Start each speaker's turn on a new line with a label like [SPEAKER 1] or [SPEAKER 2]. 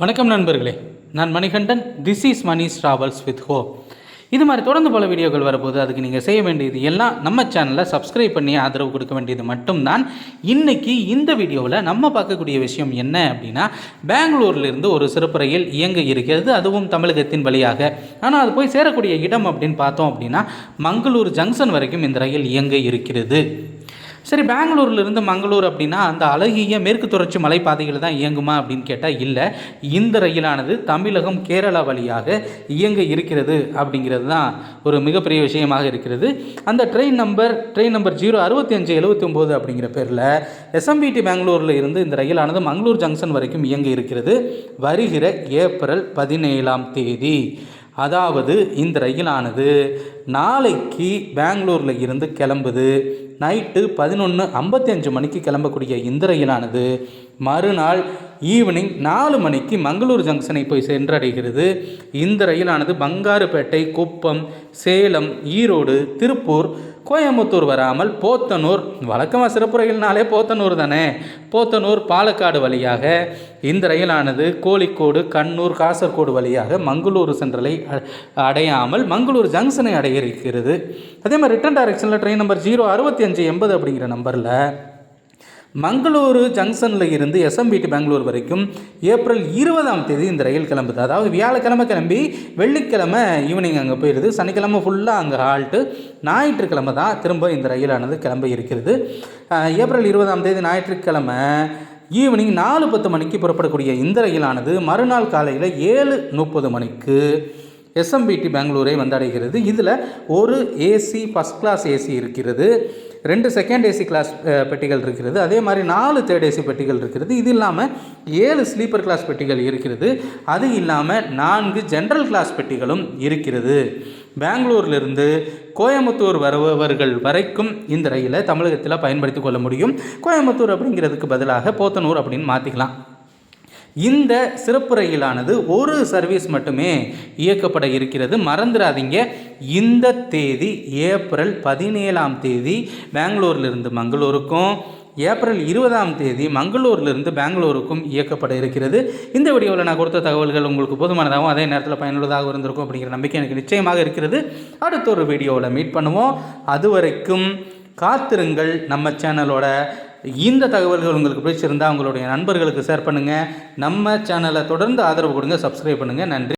[SPEAKER 1] வணக்கம் நண்பர்களே. நான் Manikandan this is Mani travels with ஹோ இது மாதிரி தொடர்ந்து பல வீடியோக்கள் வரப்போது அதுக்கு நீங்கள் செய்ய வேண்டியது எல்லாம் நம்ம சேனலில் சப்ஸ்கிரைப் பண்ணி ஆதரவு கொடுக்க வேண்டியது மட்டும்தான். இன்னைக்கு இந்த வீடியோவில் நம்ம பார்க்கக்கூடிய விஷயம் என்ன அப்படின்னா பெங்களூர்லேருந்து ஒரு சிறப்பு ரயில் இயங்க இருக்கிறது. அதுவும் தமிழகத்தின் வழியாக. ஆனால் அது போய் சேரக்கூடிய இடம் அப்படின்னு பார்த்தோம் அப்படின்னா மங்களூர் ஜங்ஷன் வரைக்கும் இந்த ரயில் இயங்க இருக்கிறது. சரி பெங்களூர்லேருந்து மங்களூர் அப்படின்னா அந்த அழகிய மேற்கு தொடர்ச்சி மலைப்பாதைகள் தான் இயங்குமா அப்படின்னு கேட்டால் இல்லை. இந்த ரயிலானது தமிழகம் கேரளா வழியாக இயங்க இருக்கிறது அப்படிங்கிறது தான் ஒரு மிகப்பெரிய விஷயமாக இருக்கிறது. அந்த train number train number zero அறுபத்தி அஞ்சு எழுபத்தி ஒம்பது அப்படிங்கிற பேரில் எஸ்எம்பிடி பெங்களூரில் இருந்து இந்த ரயிலானது மங்களூர் ஜங்ஷன் வரைக்கும் இயங்க இருக்கிறது. வருகிற ஏப்ரல் பதினேழாம் தேதி. அதாவது இந்த ரயிலானது நாளைக்கு பெங்களூரில் இருந்து கிளம்புது. நைட்டு பதினொன்று ஐம்பத்தி அஞ்சு மணிக்கு கிளம்பக்கூடிய இந்த ரயிலானது மறுநாள் ஈவினிங் நாலு மணிக்கு மங்களூர் ஜங்ஷனை போய் சென்றடைகிறது. இந்த ரயிலானது பங்காருப்பேட்டை குப்பம் சேலம் ஈரோடு திருப்பூர் கோயம்புத்தூர் வராமல் போத்தனூர். வழக்கமாக சிறப்பு ரயில்னாலே போத்தனூர் தானே? போத்தனூர் பாலக்காடு வழியாக. இந்த ரயிலானது கோழிக்கோடு கண்ணூர் காசர்கோடு வழியாக மங்களூர் சென்றலை அடையாமல் மங்களூர் ஜங்ஷனை அடைய இருக்கிறது அதே மாதிரி ரிட்டன் டைரக்ஷனில் ட்ரெயின் நம்பர் ஜீரோ அறுபத்தி அஞ்சு எண்பது அப்படிங்கிற நம்பரில் மங்களூரு ஜங்ஷனில் இருந்து எஸ்எம்பிடி பெங்களூர் வரைக்கும் ஏப்ரல் இருபதாம் தேதி இந்த ரயில் கிளம்புது. அதாவது வியாழக்கிழமை கிளம்பி வெள்ளிக்கிழமை ஈவினிங் அங்கே போயிடுது. சனிக்கிழமை ஃபுல்லாக அங்கே ஹால்ட்டு ஞாயிற்றுக்கிழமை தான் திரும்ப இந்த ரயிலானது கிளம்ப இருக்கிறது. ஏப்ரல் இருபதாம் தேதி ஞாயிற்றுக்கிழமை ஈவினிங் நாலு பத்து மணிக்கு புறப்படக்கூடிய இந்த ரயிலானது மறுநாள் காலையில் ஏழு முப்பது மணிக்கு எஸ்எம்பிடி பெங்களூரை வந்தடைகிறது. இதில் ஒரு ஏசி ஃபஸ்ட் கிளாஸ் ஏசி இருக்கிறது. ரெண்டு செகண்ட் ஏசி கிளாஸ் பெட்டிகள் இருக்கிறது. அதே மாதிரி நாலு தேர்ட் ஏசி பெட்டிகள் இருக்கிறது. இது இல்லாமல் ஏழு ஸ்லீப்பர் கிளாஸ் பெட்டிகள் இருக்கிறது. அது இல்லாமல் நான்கு ஜென்ரல் கிளாஸ் பெட்டிகளும் இருக்கிறது. பெங்களூர்லேருந்து கோயம்புத்தூர் வருபவர்கள் வரைக்கும் இந்த ரயிலை தமிழகத்தில் பயன்படுத்தி கொள்ள முடியும். கோயம்புத்தூர் அப்படிங்கிறதுக்கு பதிலாக போத்தனூர் அப்படின்னு மாற்றிக்கலாம் இந்த சிறப்பு ரயிலானது ஒரு சர்வீஸ் மட்டுமே இயக்கப்பட இருக்கிறது. மறந்துடாதீங்க. இந்த தேதி ஏப்ரல் பதினேழாம் தேதி பெங்களூர்லேருந்து மங்களூருக்கும் ஏப்ரல் இருபதாம் தேதி மங்களூர்லேருந்து பெங்களூருக்கும் இயக்கப்பட இருக்கிறது. இந்த வீடியோவில் நான் கொடுத்த தகவல்கள் உங்களுக்கு போதுமானதாகவும் அதே நேரத்தில் பயனுள்ளதாக இருந்திருக்கும் அப்படிங்கிற நம்பிக்கை எனக்கு நிச்சயமாக இருக்கிறது. அடுத்த ஒரு வீடியோவில் மீட் பண்ணுவோம். அது வரைக்கும் காத்திருங்கள் நம்ம சேனலோட இந்த தகவல்கள் உங்களுக்கு பிடிச்சிருந்தால் உங்களுடைய நண்பர்களுக்கு ஷேர் பண்ணுங்கள் நம்ம சேனலை தொடர்ந்து ஆதரவு கொடுங்க. சப்ஸ்கிரைப் பண்ணுங்கள் நன்றி.